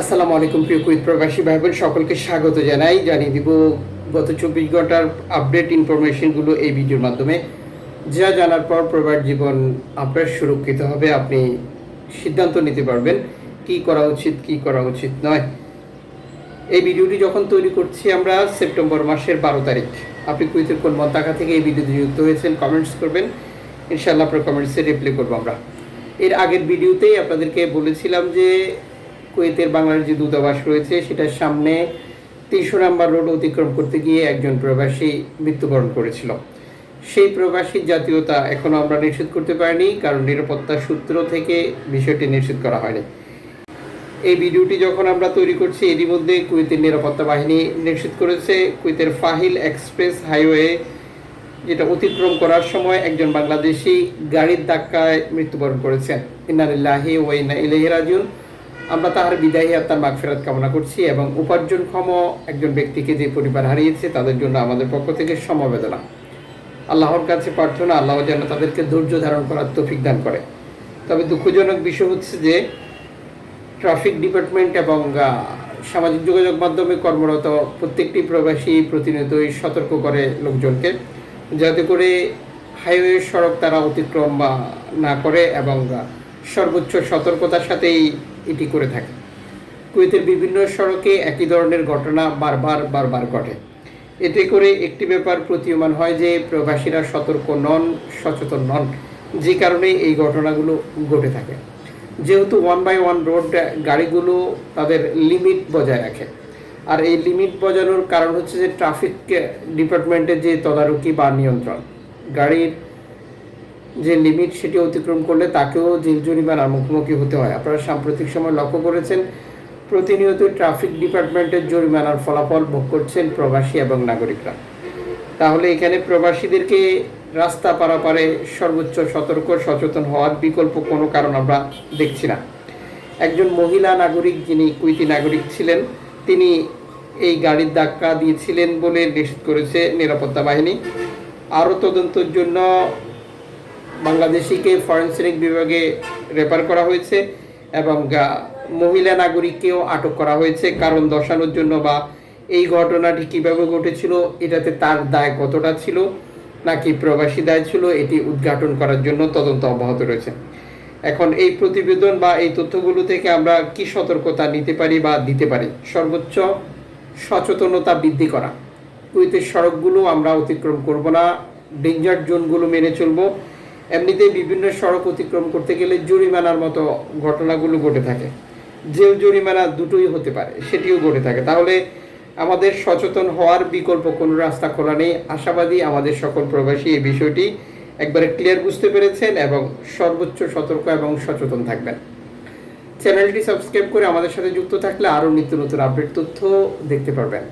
আসসালামু আলাইকুম, প্রিয় কুইত প্রবাসী ভাই বোন সকলকে স্বাগত জানাই। জানিয়ে দিব, গত চব্বিশ ঘণ্টার আপডেট ইনফরমেশনগুলো এই ভিডিওর মাধ্যমে। যা জানার পর প্রবাস জীবন আপনার সুরক্ষিত হবে, আপনি সিদ্ধান্ত নিতে পারবেন কি করা উচিত, কি করা উচিত নয়। এই ভিডিওটি যখন তৈরি করছি আমরা সেপ্টেম্বর মাসের বারো তারিখ। আপনি কুইতের কোন মন্তাকা থেকে এই ভিডিওতে যুক্ত হয়েছেন কমেন্টস করবেন। ইনশাআল্লাহ আপনার কমেন্টসে রিপ্লাই করব আমরা। এর আগের ভিডিওতেই আপনাদেরকে বলেছিলাম যে কুয়েতের বাংলার যে দূতাবাস রয়েছে, সেটার সামনে তিনশো নাম্বার রোড অতিক্রম করতে গিয়ে একজন প্রবাসী মৃত্যুবরণ করেছিল। সেই প্রবাসীর জাতীয়তা এখনও আমরা নিশ্চিত করতে পারিনি, কারণ নিরাপত্তা সূত্র থেকে বিষয়টি নিশ্চিত করা হয়নি। এই ভিডিওটি যখন আমরা তৈরি করছি, এরই মধ্যে কুয়েতের নিরাপত্তা বাহিনী নিশ্চিত করেছে, কুয়েতের ফাহিল এক্সপ্রেস হাইওয়ে যেটা অতিক্রম করার সময় একজন বাংলাদেশি গাড়ির ধাক্কায় মৃত্যুবরণ করেছেন। ইন্নারিল্লাহি ওয়াইনা ইলাইহি রাজিউন। আমরা তাহার বিদায়ী আত্মার মাগফিরাত কামনা করছি এবং উপার্জনক্ষম একজন ব্যক্তিকে যে পরিবার হারিয়েছে, তাদের জন্য আমাদের পক্ষ থেকে সমবেদনা। আল্লাহর কাছে প্রার্থনা, আল্লাহ যেন তাদেরকে ধৈর্য ধারণ করার তৌফিক দান করে। তবে দুঃখজনক বিষয় হচ্ছে যে, ট্রাফিক ডিপার্টমেন্ট এবং সামাজিক যোগাযোগ মাধ্যমে কর্মরত প্রত্যেকটি প্রবাসী প্রতিনিয়তই সতর্ক করে লোকজনকে, যাতে করে হাইওয়ে সড়ক তারা অতিক্রম না করে এবং সর্বোচ্চ সতর্কতার সাথেই এটি করে থাকে। কুয়েতের বিভিন্ন সড়কে একই ধরনের ঘটনা বারবার বারবার ঘটে। এতে করে একটি ব্যাপার প্রতীয়মান হয় যে, প্রবাসীরা সতর্ক নন, সচেতন নন, যে কারণে এই ঘটনাগুলো ঘটে থাকে। যেহেতু ওয়ান বাই ওয়ান রোড গাড়িগুলো তাদের লিমিট বজায় রাখে। আর এই লিমিট বজানোর কারণ হচ্ছে যে ট্রাফিক ডিপার্টমেন্টের যে তদারকি বা নিয়ন্ত্রণ, গাড়ির যে লিমিট সেটি অতিক্রম করলে তাকেও জেল জরিমানার মুখোমুখি হতে হয়। আপনারা সাম্প্রতিক সময় লক্ষ্য করেছেন, প্রতিনিয়ত ট্রাফিক ডিপার্টমেন্টের জরিমানার ফলাফল ভোগ করছেন প্রবাসী এবং নাগরিকরা। তাহলে এখানে প্রবাসীদেরকে রাস্তা পারাপারে সর্বোচ্চ সতর্ক, সচেতন হওয়ার বিকল্প কোনো কারণ আমরা দেখছি না। একজন মহিলা নাগরিক যিনি কুইতি নাগরিক ছিলেন, তিনি এই গাড়ির ধাক্কা দিয়েছিলেন বলে নিশ্চিত করেছে নিরাপত্তা বাহিনী। আরও তদন্তের জন্য বাংলাদেশিকে ফরেন্সিক বিভাগে রেফার করা হয়েছে এবং মহিলা নাগরিককেও আটক করা হয়েছে। কারণ দর্শানোর জন্য বা এই ঘটনাটি কীভাবে ঘটেছিল, এটাতে তার দায় কতটা ছিল, নাকি প্রবাসী দায় ছিল, এটি উদ্ঘাটন করার জন্য তদন্ত অব্যাহত রয়েছে। এখন এই প্রতিবেদন বা এই তথ্যগুলো থেকে আমরা কি সতর্কতা নিতে পারি বা দিতে পারি? সর্বোচ্চ সচেতনতা বৃদ্ধি করা। কুয়েতের সড়কগুলো আমরা অতিক্রম করব না। ডেঞ্জার জোনগুলো মেনে চলবো। এমনিতেই বিভিন্ন সড়ক অতিক্রম করতে গেলে জরিমানার মতো ঘটনাগুলো ঘটে থাকে। জেল জরিমানা দুটোই হতে পারে, সেটিও ঘটে থাকে। তাহলে আমাদের সচেতন হওয়ার বিকল্প কোনো রাস্তা খোলা নেই। আশাবাদী আমাদের সকল প্রবাসী এই বিষয়টি একবারে ক্লিয়ার বুঝতে পেরেছেন এবং সর্বোচ্চ সতর্ক এবং সচেতন থাকবেন। চ্যানেলটি সাবস্ক্রাইব করে আমাদের সাথে যুক্ত থাকলে আরও নিত্য নতুন আপডেট তথ্য দেখতে পারবেন।